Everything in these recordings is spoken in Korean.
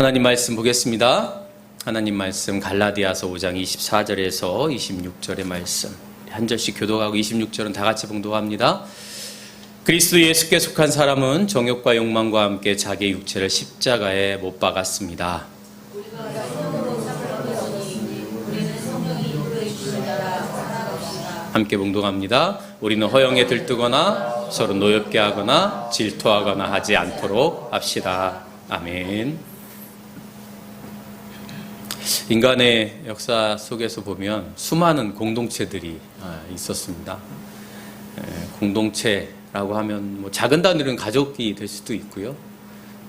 하나님 말씀 보겠습니다. 하나님 말씀 갈라디아서 5장 24절에서 26절의 말씀. 한 절씩 교도하고 26절은 다 같이 봉독합니다. 그리스도 예수께 속한 사람은 정욕과 욕망과 함께 자기 육체를 십자가에 못 박았습니다. 함께 봉독합니다. 우리는 허영에 들뜨거나 서로 노엽게 하거나 질투하거나 하지 않도록 합시다. 아멘. 인간의 역사 속에서 보면 수많은 공동체들이 아, 있었습니다. 에, 공동체라고 하면 뭐 작은 단위로는 가족이 될 수도 있고요.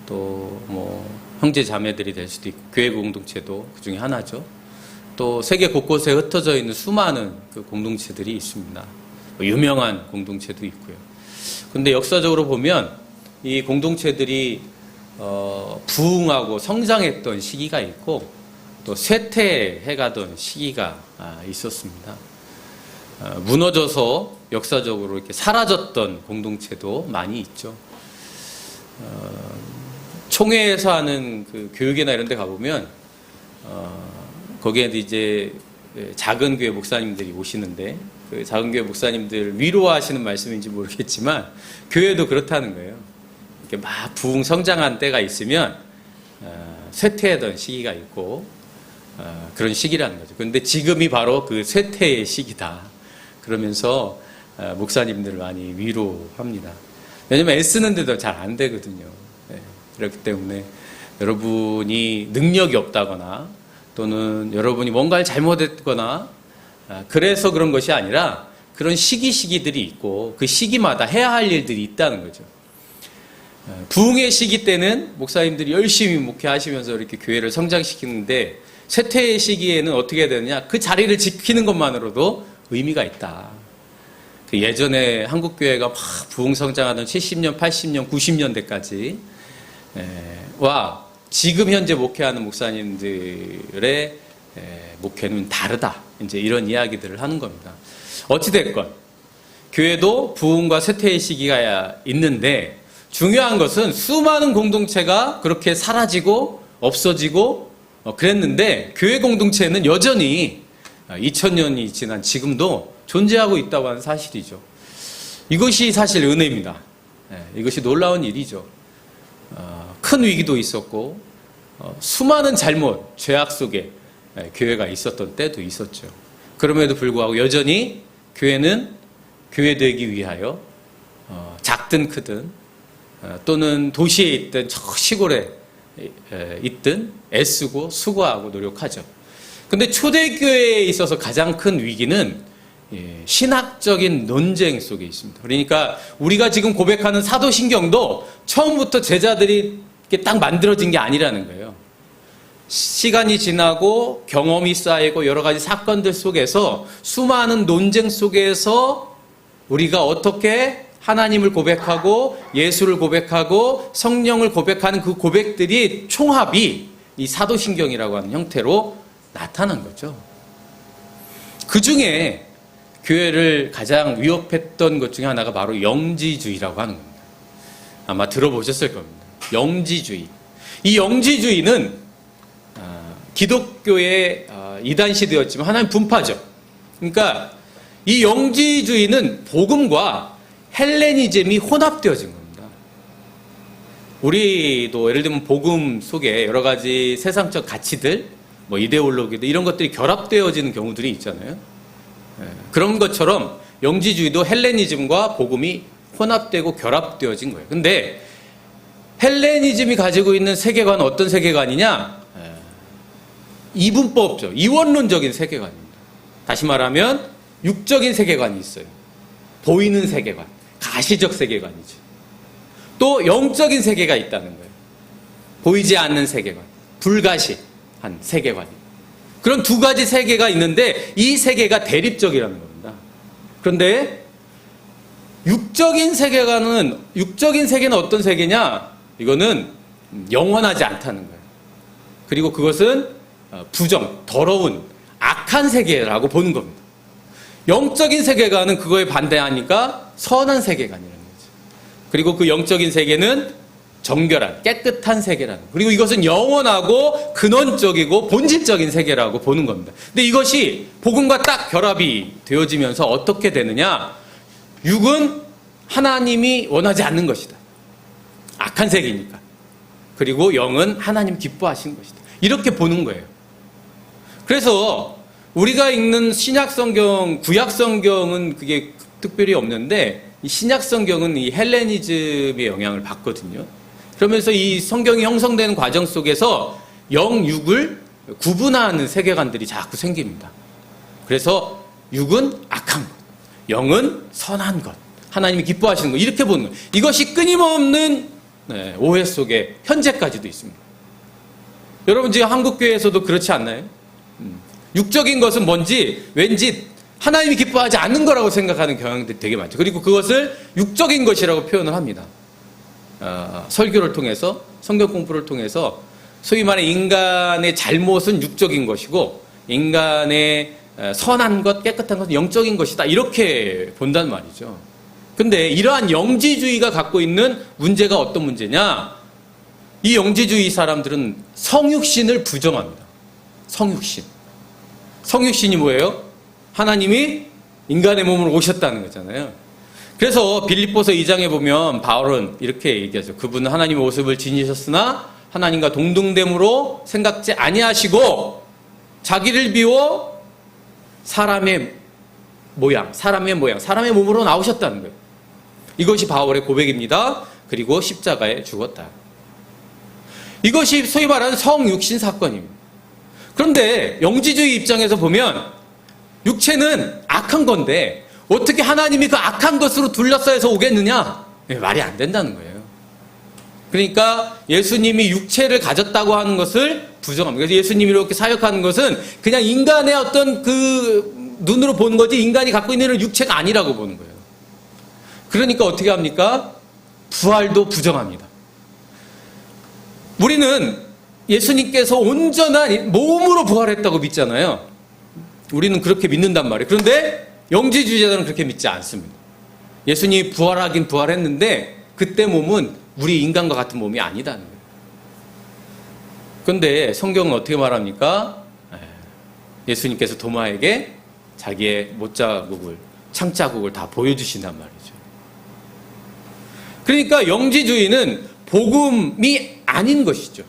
또 뭐 형제 자매들이 될 수도 있고 교회 공동체도 그 중에 하나죠. 또 세계 곳곳에 흩어져 있는 수많은 그 공동체들이 있습니다. 뭐 유명한 공동체도 있고요. 근데 역사적으로 보면 이 공동체들이 어, 부흥하고 성장했던 시기가 있고 또 쇠퇴해가던 시기가 아, 있었습니다. 어, 무너져서 역사적으로 이렇게 사라졌던 공동체도 많이 있죠. 어, 총회에서 하는 그 교육이나 이런 데 가보면 어, 거기에 이제 작은 교회 목사님들이 오시는데 그 작은 교회 목사님들 위로하시는 말씀인지 모르겠지만 교회도 그렇다는 거예요. 이렇게 막 부흥 성장한 때가 있으면 어, 쇠퇴하던 시기가 있고 어, 그런 시기라는 거죠. 그런데 지금이 바로 그 쇠퇴의 시기다. 그러면서 어, 목사님들을 많이 위로합니다. 왜냐면 애쓰는데도 잘 안 되거든요. 네, 그렇기 때문에 여러분이 능력이 없다거나 또는 여러분이 뭔가를 잘못했거나 아, 그래서 그런 것이 아니라 그런 시기 시기들이 있고 그 시기마다 해야 할 일들이 있다는 거죠. 아, 부흥의 시기 때는 목사님들이 열심히 목회하시면서 이렇게 교회를 성장시키는데 쇠퇴의 시기에는 어떻게 되느냐? 그 자리를 지키는 것만으로도 의미가 있다. 그 예전에 한국 교회가 막 부흥 성장하던 70년, 80년, 90년대까지 와 지금 현재 목회하는 목사님들의 목회는 다르다. 이제 이런 이야기들을 하는 겁니다. 어찌됐건, 교회도 부흥과 쇠퇴의 시기가 있는데, 중요한 것은 수많은 공동체가 그렇게 사라지고 없어지고 어, 그랬는데, 교회 공동체는 여전히 2000년이 지난 지금도 존재하고 있다고 하는 사실이죠. 이것이 사실 은혜입니다. 이것이 놀라운 일이죠. 어, 큰 위기도 있었고 어, 수많은 잘못, 죄악 속에 예, 교회가 있었던 때도 있었죠. 그럼에도 불구하고 여전히 교회는 교회되기 위하여 어, 작든 크든 또는 도시에 있든 저 시골에 있든 애쓰고 수고하고 노력하죠. 근데 초대교회에 있어서 가장 큰 위기는 예, 신학적인 논쟁 속에 있습니다. 그러니까 우리가 지금 고백하는 사도신경도 처음부터 제자들이 딱 만들어진 게 아니라는 거예요. 시간이 지나고 경험이 쌓이고 여러 가지 사건들 속에서 수많은 논쟁 속에서 우리가 어떻게 하나님을 고백하고 예수를 고백하고 성령을 고백하는 그 고백들이 총합이 이 사도신경이라고 하는 형태로 나타난 거죠. 그 중에 교회를 가장 위협했던 것 중에 하나가 바로 영지주의라고 하는 겁니다. 아마 들어보셨을 겁니다. 영지주의. 이 영지주의는 기독교의 아, 이단 시대였지만 하나님 분파죠. 그러니까 이 영지주의는 복음과 헬레니즘이 혼합되어진 겁니다. 우리도 예를 들면 복음 속에 여러 가지 세상적 가치들, 뭐 이데올로기들 이런 것들이 결합되어지는 경우들이 있잖아요. 예, 그런 것처럼 영지주의도 헬레니즘과 복음이 혼합되고 결합되어진 거예요. 근데 헬레니즘이 가지고 있는 세계관은 어떤 세계관이냐? 예, 이분법죠. 이원론적인 세계관입니다. 다시 말하면 육적인 세계관이 있어요. 보이는 세계관, 가시적 세계관이죠. 또 영적인 세계가 있다는 거예요. 보이지 않는 세계관, 불가시한 세계관. 그런 두 가지 세계가 있는데 이 세계가 대립적이라는 겁니다. 그런데 육적인 세계관은 육적인 세계는 어떤 세계냐? 이거는 영원하지 않다는 거예요. 그리고 그것은 어, 부정, 더러운, 악한 세계라고 보는 겁니다. 영적인 세계관은 그거에 반대하니까 선한 세계관이라는 거죠. 그리고 그 영적인 세계는 정결한 깨끗한 세계라는 그리고 이것은 영원하고 근원적이고 본질적인 세계라고 보는 겁니다. 근데 이것이 복음과 딱 결합이 되어지면서 어떻게 되느냐? 육은 하나님이 원하지 않는 것이다. 악한 세계니까. 그리고 영은 하나님 기뻐하신 것이다. 이렇게 보는 거예요. 그래서 우리가 읽는 신약 성경, 구약 성경은 그게 특별히 없는데 이 신약 성경은 이 헬레니즘의 영향을 받거든요. 그러면서 이 성경이 형성되는 과정 속에서 영, 육을 구분하는 세계관들이 자꾸 생깁니다. 그래서 육은 악한 것, 영은 선한 것, 하나님이 기뻐하시는 것 이렇게 보는 것. 이것이 끊임없는 네, 오해 속에 현재까지도 있습니다. 여러분 지금 한국 교회에서도 그렇지 않나요? 음, 육적인 것은 뭔지 왠지 하나님이 기뻐하지 않는 거라고 생각하는 경향들이 되게 많죠. 그리고 그것을 육적인 것이라고 표현을 합니다. 어, 설교를 통해서 성경 공부를 통해서 소위 말해 인간의 잘못은 육적인 것이고 인간의 어, 선한 것, 깨끗한 것은 영적인 것이다. 이렇게 본단 말이죠. 근데 이러한 영지주의가 갖고 있는 문제가 어떤 문제냐? 이 영지주의 사람들은 성육신을 부정합니다. 성육신. 성육신이 뭐예요? 하나님이 인간의 몸으로 오셨다는 거잖아요. 그래서 빌립보서 2장에 보면 바울은 이렇게 얘기하죠. 그분은 하나님의 모습을 지니셨으나 하나님과 동등됨으로 생각지 아니하시고 자기를 비워 사람의 모양, 사람의 모양, 사람의 몸으로 나오셨다는 거예요. 이것이 바울의 고백입니다. 그리고 십자가에 죽었다. 이것이 소위 말하는 성육신 사건입니다. 그런데 영지주의 입장에서 보면 육체는 악한 건데 어떻게 하나님이 그 악한 것으로 둘러싸여서 오겠느냐? 네, 말이 안 된다는 거예요. 그러니까 예수님이 육체를 가졌다고 하는 것을 부정합니다. 그래서 예수님이 이렇게 사역하는 것은 그냥 인간의 어떤 그 눈으로 보는 거지 인간이 갖고 있는 육체가 아니라고 보는 거예요. 그러니까 어떻게 합니까? 부활도 부정합니다. 우리는 예수님께서 온전한 몸으로 부활했다고 믿잖아요. 우리는 그렇게 믿는단 말이에요. 그런데 영지주의자들은 그렇게 믿지 않습니다. 예수님이 부활하긴 부활했는데 그때 몸은 우리 인간과 같은 몸이 아니다는 거예요. 그런데 성경은 어떻게 말합니까? 예수님께서 도마에게 자기의 못자국을 창자국을 다 보여주신단 말이죠. 그러니까 영지주의는 복음이 아닌 것이죠.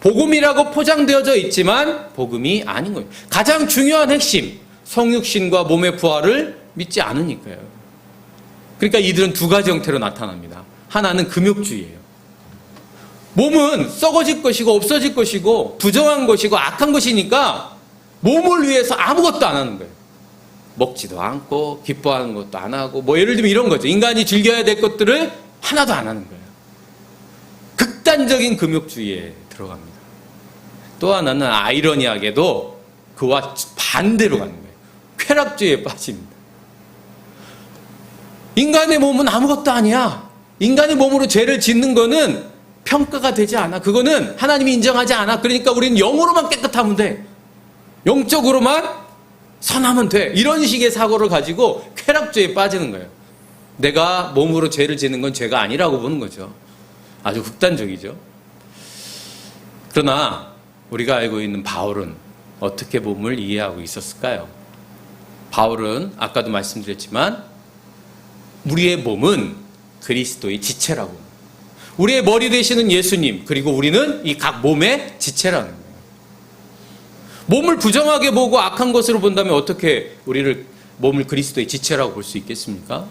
복음이라고 포장되어져 있지만 복음이 아닌 거예요. 가장 중요한 핵심 성육신과 몸의 부활을 믿지 않으니까요. 그러니까 이들은 두 가지 형태로 나타납니다. 하나는 금욕주의예요. 몸은 썩어질 것이고 없어질 것이고 부정한 것이고 악한 것이니까 몸을 위해서 아무것도 안 하는 거예요. 먹지도 않고 기뻐하는 것도 안 하고 뭐 예를 들면 이런 거죠. 인간이 즐겨야 될 것들을 하나도 안 하는 거예요. 극단적인 금욕주의에 들어갑니다. 또 하나는 아이러니하게도 그와 반대로 가는 거예요. 쾌락주의에 빠집니다. 인간의 몸은 아무것도 아니야. 인간의 몸으로 죄를 짓는 거는 평가가 되지 않아. 그거는 하나님이 인정하지 않아. 그러니까 우리는 영으로만 깨끗하면 돼. 영적으로만 선하면 돼. 이런 식의 사고를 가지고 쾌락주의에 빠지는 거예요. 내가 몸으로 죄를 짓는 건 죄가 아니라고 보는 거죠. 아주 극단적이죠. 그러나 우리가 알고 있는 바울은 어떻게 몸을 이해하고 있었을까요? 바울은 아까도 말씀드렸지만 우리의 몸은 그리스도의 지체라고. 우리의 머리 되시는 예수님, 그리고 우리는 이 각 몸의 지체라는 거예요. 몸을 부정하게 보고 악한 것으로 본다면 어떻게 우리를 몸을 그리스도의 지체라고 볼 수 있겠습니까?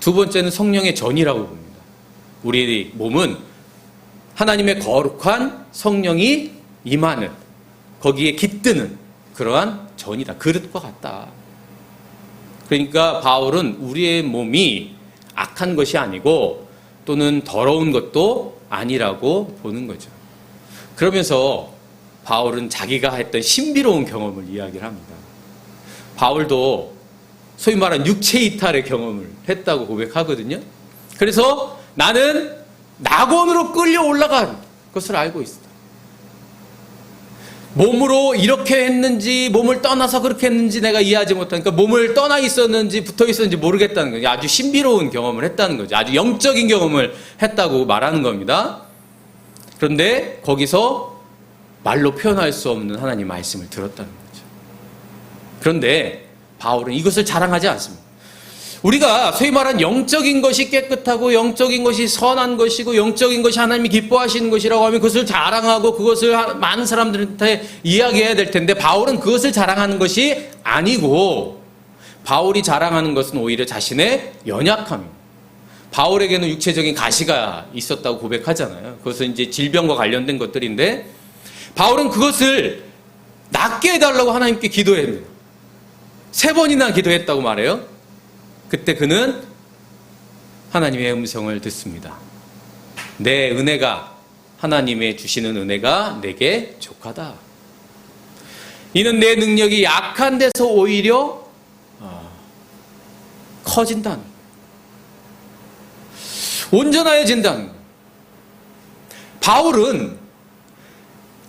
두 번째는 성령의 전이라고 봅니다. 우리 몸은 하나님의 거룩한 성령이 임하는 거기에 깃드는 그러한 전이다. 그릇과 같다. 그러니까 바울은 우리의 몸이 악한 것이 아니고 또는 더러운 것도 아니라고 보는 거죠. 그러면서 바울은 자기가 했던 신비로운 경험을 이야기를 합니다. 바울도 소위 말하는 육체 이탈의 경험을 했다고 고백하거든요. 그래서 나는 낙원으로 끌려 올라간 것을 알고 있다. 몸으로 이렇게 했는지 몸을 떠나서 그렇게 했는지 내가 이해하지 못하니까 몸을 떠나 있었는지 붙어 있었는지 모르겠다는 거죠. 아주 신비로운 경험을 했다는 거죠. 아주 영적인 경험을 했다고 말하는 겁니다. 그런데 거기서 말로 표현할 수 없는 하나님 말씀을 들었다는 거죠. 그런데 바울은 이것을 자랑하지 않습니다. 우리가 소위 말한 영적인 것이 깨끗하고 영적인 것이 선한 것이고 영적인 것이 하나님이 기뻐하시는 것이라고 하면 그것을 자랑하고 그것을 하- 많은 사람들한테 이야기해야 될 텐데 바울은 그것을 자랑하는 것이 아니고 바울이 자랑하는 것은 오히려 자신의 연약함입니다. 바울에게는 육체적인 가시가 있었다고 고백하잖아요. 그것은 이제 질병과 관련된 것들인데 바울은 그것을 낫게 해달라고 하나님께 기도해요. 세 번이나 기도했다고 말해요. 그때 그는 하나님의 음성을 듣습니다. 내 은혜가 하나님의 주시는 은혜가 내게 족하다. 이는 내 능력이 약한 데서 오히려 어. 온전해진다는 거예요. 바울은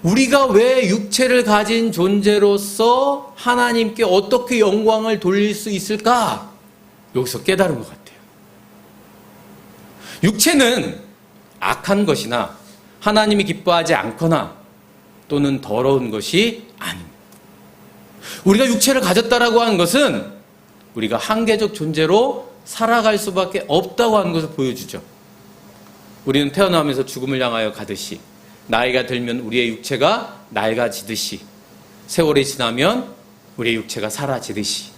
우리가 왜 육체를 가진 존재로서 하나님께 어떻게 영광을 돌릴 수 있을까? 여기서 깨달은 것 같아요. 육체는 악한 것이나 하나님이 기뻐하지 않거나 또는 더러운 것이 아닙니다. 우리가 육체를 가졌다라고 하는 것은 우리가 한계적 존재로 살아갈 수밖에 없다고 하는 것을 보여주죠. 우리는 태어나면서 죽음을 향하여 가듯이 나이가 들면 우리의 육체가 낡아지듯이 세월이 지나면 우리의 육체가 사라지듯이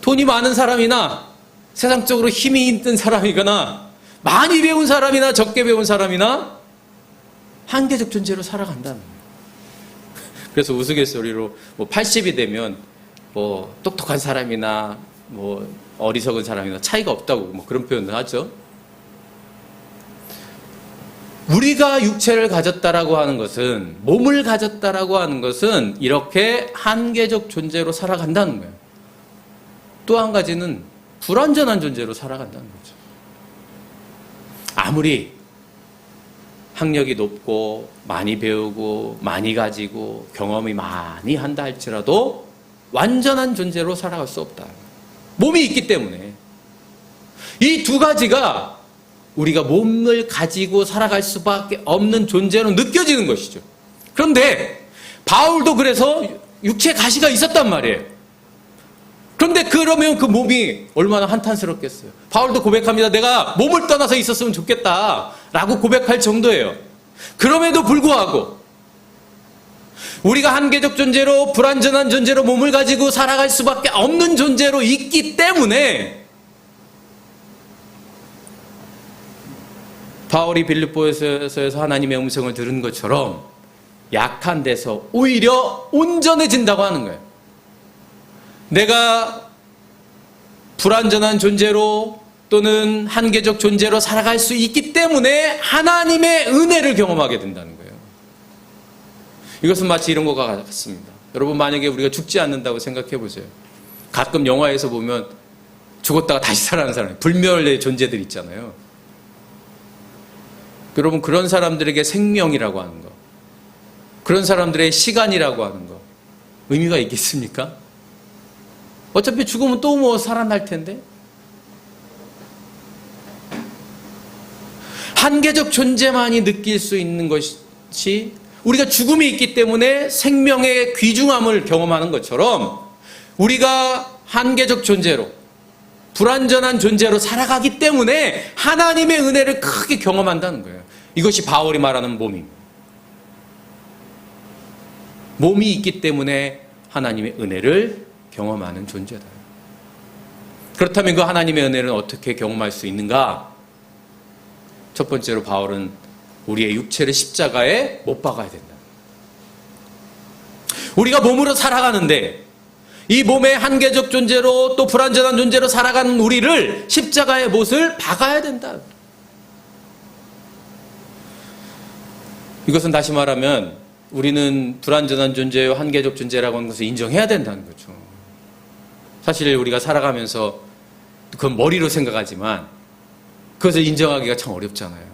돈이 많은 사람이나 세상적으로 힘이 있는 사람이거나 많이 배운 사람이나 적게 배운 사람이나 한계적 존재로 살아간다는 거예요. 그래서 우스갯소리로 뭐 80이 되면 뭐 똑똑한 사람이나 뭐 어리석은 사람이나 차이가 없다고 뭐 그런 표현을 하죠. 우리가 육체를 가졌다라고 하는 것은 몸을 가졌다라고 하는 것은 이렇게 한계적 존재로 살아간다는 거예요. 또 한 가지는 불완전한 존재로 살아간다는 거죠. 아무리 학력이 높고 많이 배우고 많이 가지고 경험이 많이 한다 할지라도 완전한 존재로 살아갈 수 없다. 몸이 있기 때문에 이 두 가지가 우리가 몸을 가지고 살아갈 수밖에 없는 존재로 느껴지는 것이죠. 그런데 바울도 그래서 육체 가시가 있었단 말이에요. 그런데 그러면 그 몸이 얼마나 한탄스럽겠어요. 바울도 고백합니다. 내가 몸을 떠나서 있었으면 좋겠다. 라고 고백할 정도예요. 그럼에도 불구하고 우리가 한계적 존재로 불완전한 존재로 몸을 가지고 살아갈 수밖에 없는 존재로 있기 때문에 바울이 빌립보에서 하나님의 음성을 들은 것처럼 약한 데서 오히려 온전해진다고 하는 거예요. 내가 불완전한 존재로 또는 한계적 존재로 살아갈 수 있기 때문에 하나님의 은혜를 경험하게 된다는 거예요. 이것은 마치 이런 것과 같습니다. 여러분 만약에 우리가 죽지 않는다고 생각해 보세요. 가끔 영화에서 보면 죽었다가 다시 살아나는 사람, 불멸의 존재들 있잖아요. 여러분 그런 사람들에게 생명이라고 하는 거, 그런 사람들의 시간이라고 하는 거 의미가 있겠습니까? 어차피 죽으면 또 뭐 살아날 텐데. 한계적 존재만이 느낄 수 있는 것이 우리가 죽음이 있기 때문에 생명의 귀중함을 경험하는 것처럼 우리가 한계적 존재로 불완전한 존재로 살아가기 때문에 하나님의 은혜를 크게 경험한다는 거예요. 이것이 바울이 말하는 몸입니다. 몸이 있기 때문에 하나님의 은혜를 경험하는 존재다. 그렇다면 그 하나님의 은혜를 어떻게 경험할 수 있는가? 첫 번째로 바울은 우리의 육체를 십자가에 못 박아야 된다. 우리가 몸으로 살아가는데 이 몸의 한계적 존재로 또 불완전한 존재로 살아가는 우리를 십자가의 못을 박아야 된다. 이것은 다시 말하면 우리는 불완전한 존재요 한계적 존재라고 하는 것을 인정해야 된다는 거죠. 사실 우리가 살아가면서 그건 머리로 생각하지만 그것을 인정하기가 참 어렵잖아요.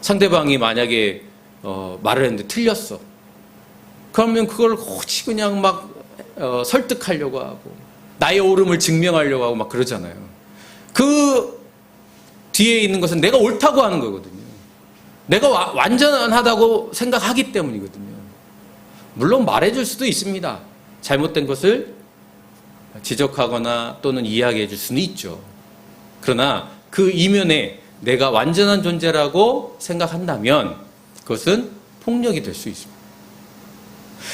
상대방이 만약에 어, 말을 했는데 틀렸어. 그러면 그걸 혹시 그냥 막 어, 설득하려고 하고 나의 옳음을 증명하려고 하고 막 그러잖아요. 그 뒤에 있는 것은 내가 옳다고 하는 거거든요. 내가 와- 완전하다고 생각하기 때문이거든요. 물론 말해줄 수도 있습니다. 잘못된 것을 지적하거나 또는 이야기해 줄 수는 있죠. 그러나 그 이면에 내가 완전한 존재라고 생각한다면 그것은 폭력이 될 수 있습니다.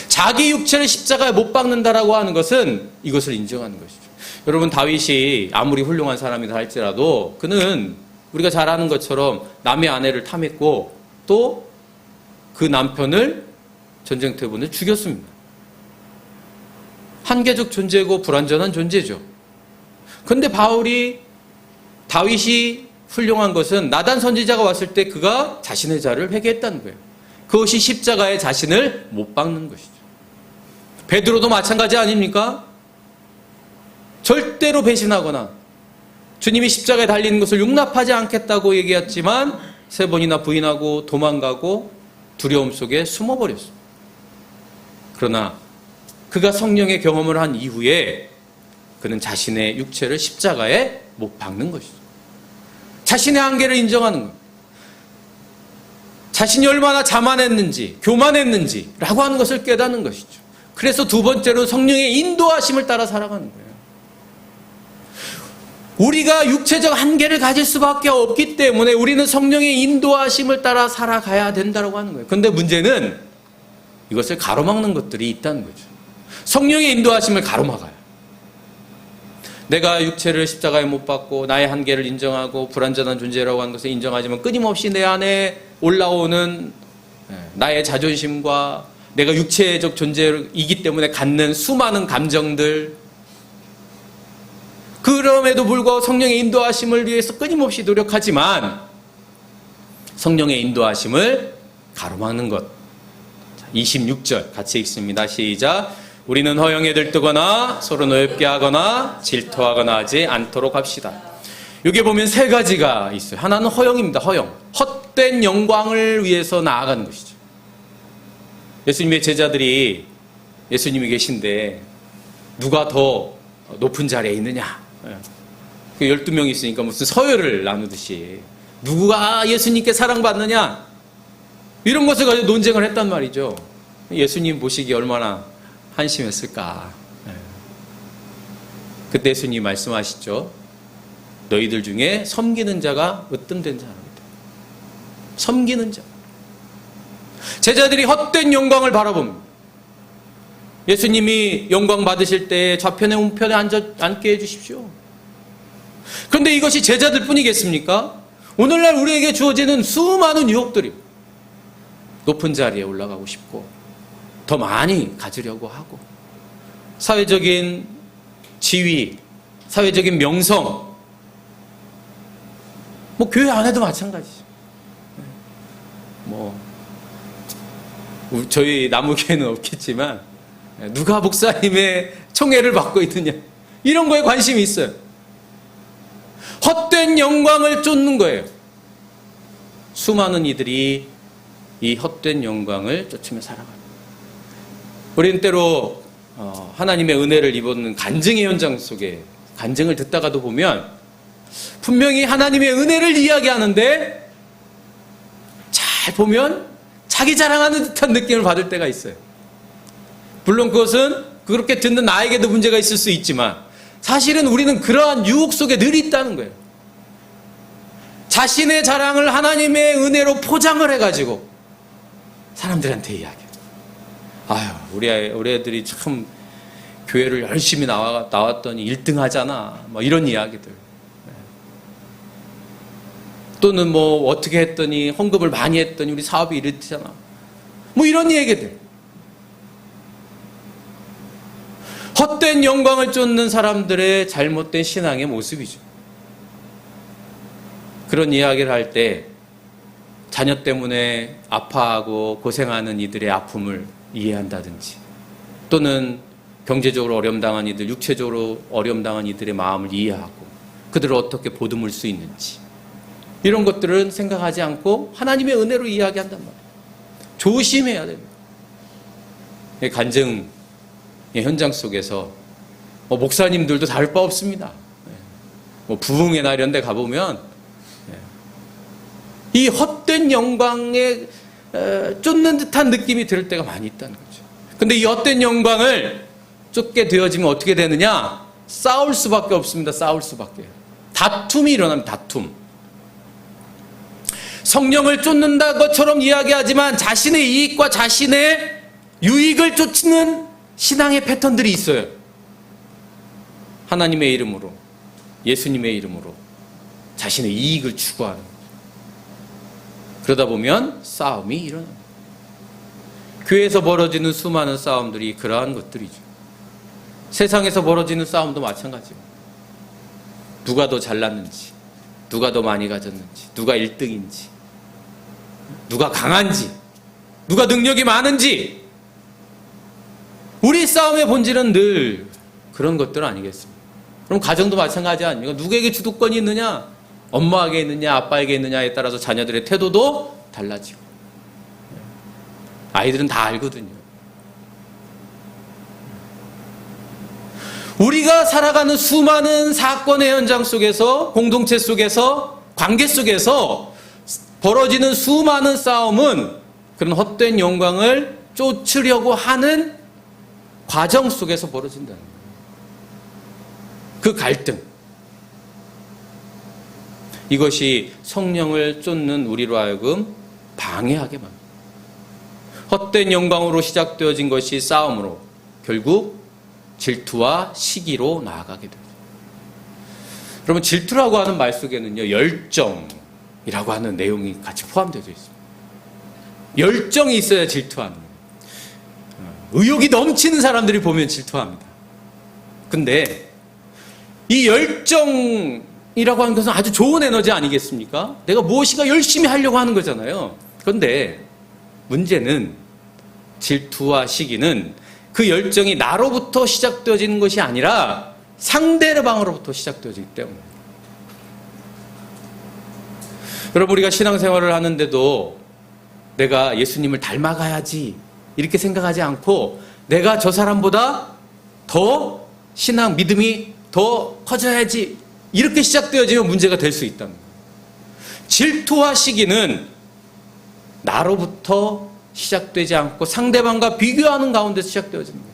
자기 육체를 십자가에 못 박는다라고 하는 것은 이것을 인정하는 것이죠. 여러분 다윗이 아무리 훌륭한 사람이다 할지라도 그는 우리가 잘 아는 것처럼 남의 아내를 탐했고 또 그 남편을 전쟁터분을 죽였습니다. 한계적 존재고 불완전한 존재죠. 근데 바울이 다윗이 훌륭한 것은 나단 선지자가 왔을 때 그가 자신의 자를 회개했다는 거예요. 그것이 십자가에 자신을 못 박는 것이죠. 베드로도 마찬가지 아닙니까? 절대로 배신하거나 주님이 십자가에 달리는 것을 용납하지 않겠다고 얘기했지만 세 번이나 부인하고 도망가고 두려움 속에 숨어버렸습니다. 그러나 그가 성령의 경험을 한 이후에 그는 자신의 육체를 십자가에 못 박는 것이죠. 자신의 한계를 인정하는 것. 자신이 얼마나 자만했는지, 교만했는지라고 하는 것을 깨닫는 것이죠. 그래서 두 번째로 성령의 인도하심을 따라 살아가는 거예요. 우리가 육체적 한계를 가질 수밖에 없기 때문에 우리는 성령의 인도하심을 따라 살아가야 된다고 하는 거예요. 근데 문제는 이것을 가로막는 것들이 있다는 거죠. 성령의 인도하심을 가로막아요. 내가 육체를 십자가에 못 박고 나의 한계를 인정하고 불완전한 존재라고 하는 것을 인정하지만 끊임없이 내 안에 올라오는 예, 나의 자존심과 내가 육체적 존재이기 때문에 갖는 수많은 감정들 그럼에도 불구하고 성령의 인도하심을 위해서 끊임없이 노력하지만 성령의 인도하심을 가로막는 것. 자, 26절 같이 읽습니다. 시작. 우리는 허영에 들뜨거나 서로 노엽게 하거나 질투하거나 하지 않도록 합시다. 여기 보면 세 가지가 있어요. 하나는 허영입니다. 허영. 헛된 영광을 위해서 나아가는 것이죠. 예수님의 제자들이 예수님이 계신데 누가 더 높은 자리에 있느냐? 예. 그 12명이 있으니까 무슨 서열을 나누듯이 누가 예수님께 사랑받느냐? 이런 것을 가지고 논쟁을 했단 말이죠. 예수님 보시기 얼마나 한심했을까. 예. 그때 예수님 말씀하시죠. 너희들 중에 섬기는 자가 으뜸된 자랍니다. 섬기는 자. 제자들이 헛된 영광을 바라봅니다. 예수님이 영광 받으실 때 좌편에 우편에 앉아, 앉게 해주십시오. 그런데 이것이 제자들 뿐이겠습니까? 오늘날 우리에게 주어지는 수많은 유혹들이 높은 자리에 올라가고 싶고 더 많이 가지려고 하고 사회적인 지위, 사회적인 명성 뭐 교회 안에도 마찬가지죠. 뭐 우- 저희 나무교회는 없겠지만 누가 목사님의 총애를 받고 있느냐 이런 거에 관심이 있어요. 헛된 영광을 쫓는 거예요. 수많은 이들이 이 헛된 영광을 쫓으며 살아갑니다. 우리는 때로 어, 하나님의 은혜를 입었는 간증의 현장 속에 간증을 듣다가도 보면 분명히 하나님의 은혜를 이야기하는데 잘 보면 자기 자랑하는 듯한 느낌을 받을 때가 있어요. 물론 그것은 그렇게 듣는 나에게도 문제가 있을 수 있지만 사실은 우리는 그러한 유혹 속에 늘 있다는 거예요. 자신의 자랑을 하나님의 은혜로 포장을 해가지고 사람들한테 이야기해요. 아유, 우리, 애- 우리 애들이 참 교회를 열심히 나와, 나왔더니 1등 하잖아. 뭐 이런 이야기들. 네. 또는 뭐 어떻게 했더니 헌금을 많이 했더니 우리 사업이 이랬잖아. 뭐 이런 얘기들. 헛된 영광을 쫓는 사람들의 잘못된 신앙의 모습이죠. 그런 이야기를 할 때 자녀 때문에 아파하고 고생하는 이들의 아픔을 이해한다든지 또는 경제적으로 어려움 당한 이들, 육체적으로 어려움 당한 이들의 마음을 이해하고 그들을 어떻게 보듬을 수 있는지 이런 것들은 생각하지 않고 하나님의 은혜로 이야기한단 말이에요. 조심해야 됩니다. 간증의 현장 속에서 뭐 목사님들도 다를 바 없습니다. 예. 뭐 부흥의 날 이런 데 가보면 예. 이 헛된 영광에 에, 쫓는 듯한 느낌이 들 때가 많이 있다는 거죠. 근데 이 헛된 영광을 쫓게 되어지면 어떻게 되느냐? 싸울 수밖에 없습니다. 싸울 수밖에. 다툼이 일어나면 다툼. 성령을 쫓는다 것처럼 이야기하지만 자신의 이익과 자신의 유익을 쫓는 신앙의 패턴들이 있어요. 하나님의 이름으로, 예수님의 이름으로 자신의 이익을 추구하는. 그러다 보면 싸움이 일어납니다. 교회에서 벌어지는 수많은 싸움들이 그러한 것들이죠. 세상에서 벌어지는 싸움도 마찬가지입니다. 누가 더 잘났는지, 누가 더 많이 가졌는지, 누가 1등인지, 누가 강한지, 누가 능력이 많은지, 우리 싸움의 본질은 늘 그런 것들 아니겠습니까? 그럼 가정도 마찬가지 아닙니까? 누구에게 주도권이 있느냐? 엄마에게 있느냐, 아빠에게 있느냐에 따라서 자녀들의 태도도 달라지고. 아이들은 다 알거든요. 우리가 살아가는 수많은 사건의 현장 속에서, 공동체 속에서, 관계 속에서 벌어지는 수많은 싸움은 그런 헛된 영광을 쫓으려고 하는 과정 속에서 벌어진다는 거예요. 그 갈등. 이것이 성령을 쫓는 우리로 하여금 방해하게 만듭니다. 헛된 영광으로 시작되어진 것이 싸움으로 결국 질투와 시기로 나아가게 됩니다. 여러분 질투라고 하는 말 속에는요 열정이라고 하는 내용이 같이 포함되어 있습니다. 열정이 있어야 질투하는 거예요. 의욕이 넘치는 사람들이 보면 질투합니다. 근데 이 열정 이라고 하는 것은 아주 좋은 에너지 아니겠습니까? 내가 무엇인가 열심히 하려고 하는 거잖아요. 그런데 문제는 질투와 시기는 그 열정이 나로부터 시작되어지는 것이 아니라 상대방으로부터 시작되어지기 때문에. 여러분, 우리가 신앙생활을 하는데도 내가 예수님을 닮아가야지 이렇게 생각하지 않고 내가 저 사람보다 더 신앙, 믿음이 더 커져야지 이렇게 시작되어지면 문제가 될 수 있다는. 질투와 시기는 나로부터 시작되지 않고 상대방과 비교하는 가운데 시작되어지는 거예요.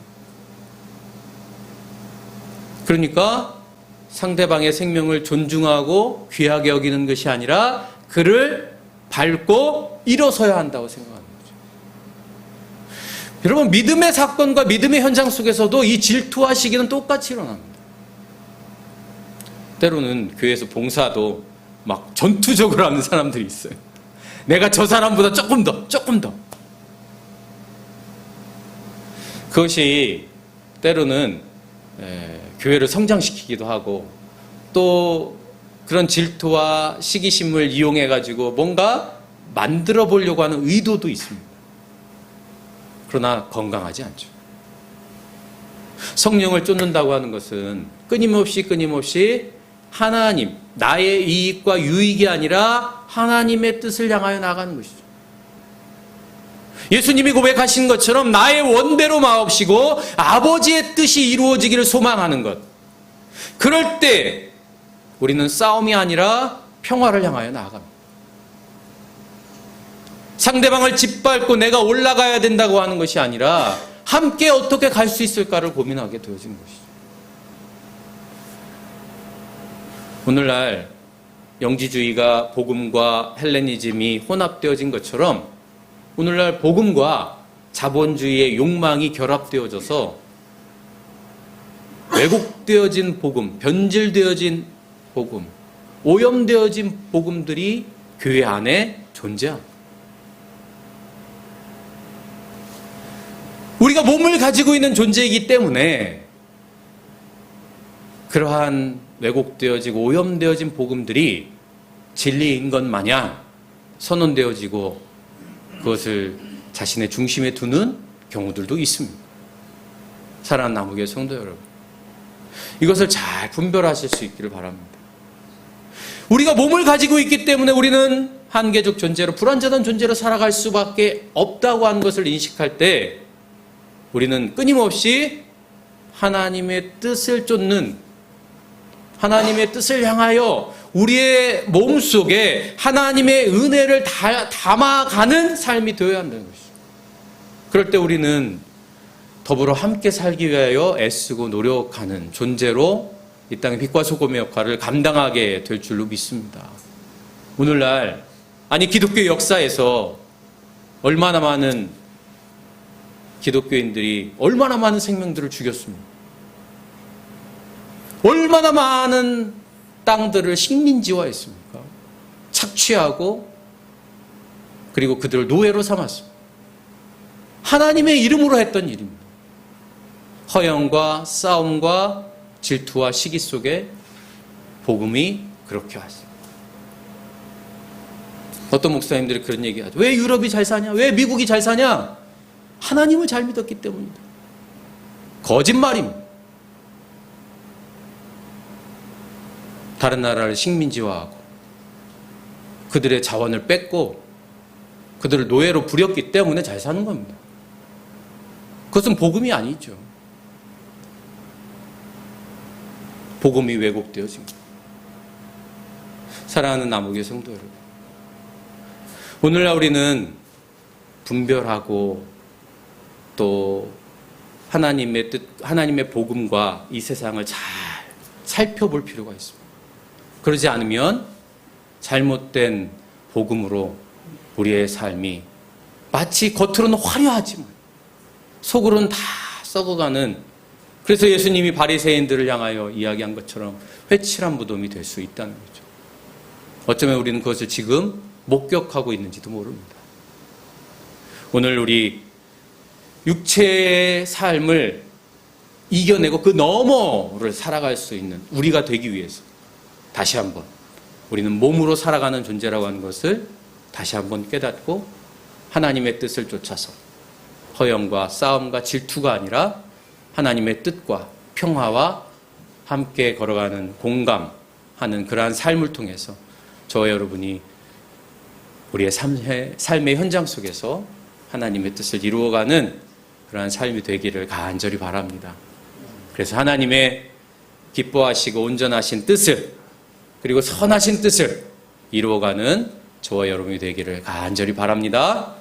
그러니까 상대방의 생명을 존중하고 귀하게 여기는 것이 아니라 그를 밟고 일어서야 한다고 생각합니다. 여러분 믿음의 사건과 믿음의 현장 속에서도 이 질투와 시기는 똑같이 일어납니다. 때로는 교회에서 봉사도 막 전투적으로 하는 사람들이 있어요. 내가 저 사람보다 조금 더, 조금 더. 그것이 때로는 에, 교회를 성장시키기도 하고 또 그런 질투와 시기심을 이용해 가지고 뭔가 만들어 보려고 하는 의도도 있습니다. 그러나 건강하지 않죠. 성령을 쫓는다고 하는 것은 끊임없이 끊임없이 하나님, 나의 이익과 유익이 아니라 하나님의 뜻을 향하여 나가는 것이죠. 예수님이 고백하신 것처럼 나의 원대로 마옵시고 아버지의 뜻이 이루어지기를 소망하는 것. 그럴 때 우리는 싸움이 아니라 평화를 향하여 나아갑니다. 상대방을 짓밟고 내가 올라가야 된다고 하는 것이 아니라 함께 어떻게 갈 수 있을까를 고민하게 되어진 것이죠. 오늘날 영지주의가 복음과 헬레니즘이 혼합되어진 것처럼 오늘날 복음과 자본주의의 욕망이 결합되어져서 왜곡되어진 복음, 변질되어진 복음, 오염되어진 복음들이 교회 안에 존재합니다. 우리가 몸을 가지고 있는 존재이기 때문에 그러한 왜곡되어지고 오염되어진 복음들이 진리인 것 마냥 선언되어지고 그것을 자신의 중심에 두는 경우들도 있습니다. 사랑하는 나무교회 성도 여러분. 이것을 잘 분별하실 수 있기를 바랍니다. 우리가 몸을 가지고 있기 때문에 우리는 한계적 존재로 불완전한 존재로 살아갈 수밖에 없다고 하는 것을 인식할 때 우리는 끊임없이 하나님의 뜻을 쫓는 하나님의 뜻을 향하여 우리의 몸 속에 하나님의 은혜를 다- 담아가는 삶이 되어야 한다는 것이죠. 그럴 때 우리는 더불어 함께 살기 위하여 애쓰고 노력하는 존재로 이 땅의 빛과 소금의 역할을 감당하게 될 줄로 믿습니다. 오늘날 아니 기독교 역사에서 얼마나 많은 기독교인들이 얼마나 많은 생명들을 죽였습니까? 얼마나 많은 땅들을 식민지화했습니까? 착취하고 그리고 그들을 노예로 삼았습니다. 하나님의 이름으로 했던 일입니다. 허영과 싸움과 질투와 시기 속에 복음이 그렇게 왔습니다. 어떤 목사님들이 그런 얘기하죠. 왜 유럽이 잘 사냐? 왜 미국이 잘 사냐? 하나님을 잘 믿었기 때문입니다. 거짓말입니다. 다른 나라를 식민지화하고 그들의 자원을 뺏고 그들을 노예로 부렸기 때문에 잘 사는 겁니다. 그것은 복음이 아니죠. 복음이 왜곡되어진 겁니다. 사랑하는 나무교 성도 여러분. 오늘날 우리는 분별하고 또 하나님의 뜻, 하나님의 복음과 이 세상을 잘 살펴볼 필요가 있습니다. 그러지 않으면 잘못된 복음으로 우리의 삶이 마치 겉으로는 화려하지만 속으로는 다 썩어가는 그래서 예수님이 바리새인들을 향하여 이야기한 것처럼 회칠한 무덤이 될 수 있다는 거죠. 어쩌면 우리는 그것을 지금 목격하고 있는지도 모릅니다. 오늘 우리 육체의 삶을 이겨내고 그 너머를 살아갈 수 있는 우리가 되기 위해서 다시 한번 우리는 몸으로 살아가는 존재라고 하는 것을 다시 한번 깨닫고 하나님의 뜻을 쫓아서 허영과 싸움과 질투가 아니라 하나님의 뜻과 평화와 함께 걸어가는 공감하는 그러한 삶을 통해서 저와 여러분이 우리의 삶의, 삶의 현장 속에서 하나님의 뜻을 이루어가는 그러한 삶이 되기를 간절히 바랍니다. 그래서 하나님의 기뻐하시고 온전하신 뜻을 그리고 선하신 뜻을 이루어가는 저와 여러분이 되기를 간절히 바랍니다.